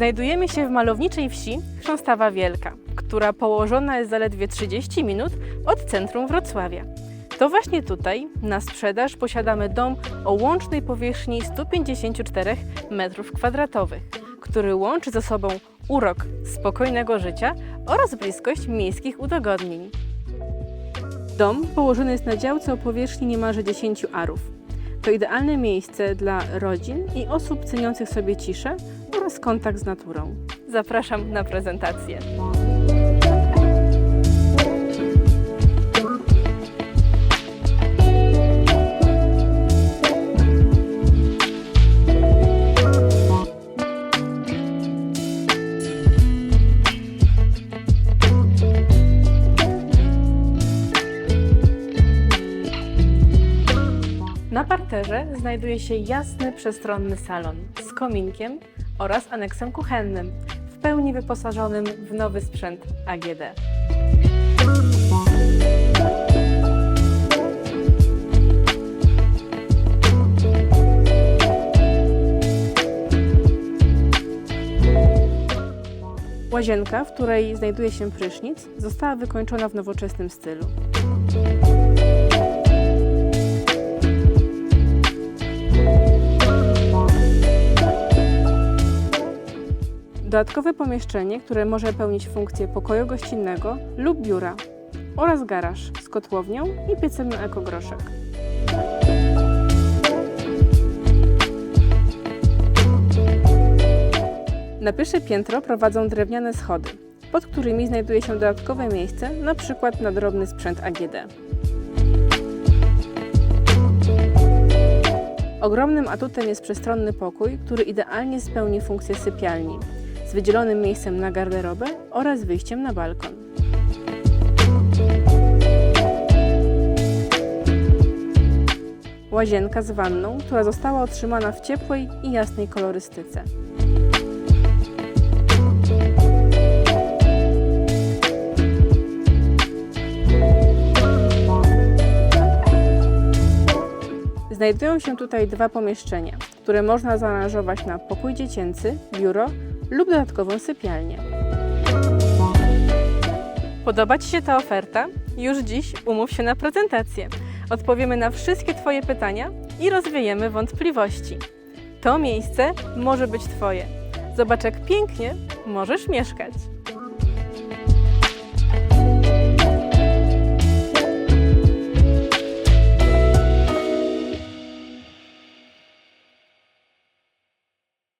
Znajdujemy się w malowniczej wsi Chrząstawa Wielka, która położona jest zaledwie 30 minut od centrum Wrocławia. To właśnie tutaj na sprzedaż posiadamy dom o łącznej powierzchni 154 m2, który łączy ze sobą urok spokojnego życia oraz bliskość miejskich udogodnień. Dom położony jest na działce o powierzchni niemalże 10 arów. To idealne miejsce dla rodzin i osób ceniących sobie ciszę oraz kontakt z naturą. Zapraszam na prezentację. Na parterze znajduje się jasny, przestronny salon z kominkiem oraz aneksem kuchennym, w pełni wyposażonym w nowy sprzęt AGD. Łazienka, w której znajduje się prysznic, została wykończona w nowoczesnym stylu. Dodatkowe pomieszczenie, które może pełnić funkcję pokoju gościnnego lub biura oraz garaż z kotłownią i piecem na ekogroszek. Na pierwsze piętro prowadzą drewniane schody, pod którymi znajduje się dodatkowe miejsce, np. na drobny sprzęt AGD. Ogromnym atutem jest przestronny pokój, który idealnie spełni funkcję sypialni, z wydzielonym miejscem na garderobę oraz wyjściem na balkon. Łazienka z wanną, która została otrzymana w ciepłej i jasnej kolorystyce. Znajdują się tutaj dwa pomieszczenia, które można zaaranżować na pokój dziecięcy, biuro lub dodatkową sypialnię. Podoba Ci się ta oferta? Już dziś umów się na prezentację. Odpowiemy na wszystkie Twoje pytania i rozwiejemy wątpliwości. To miejsce może być Twoje. Zobacz, jak pięknie możesz mieszkać.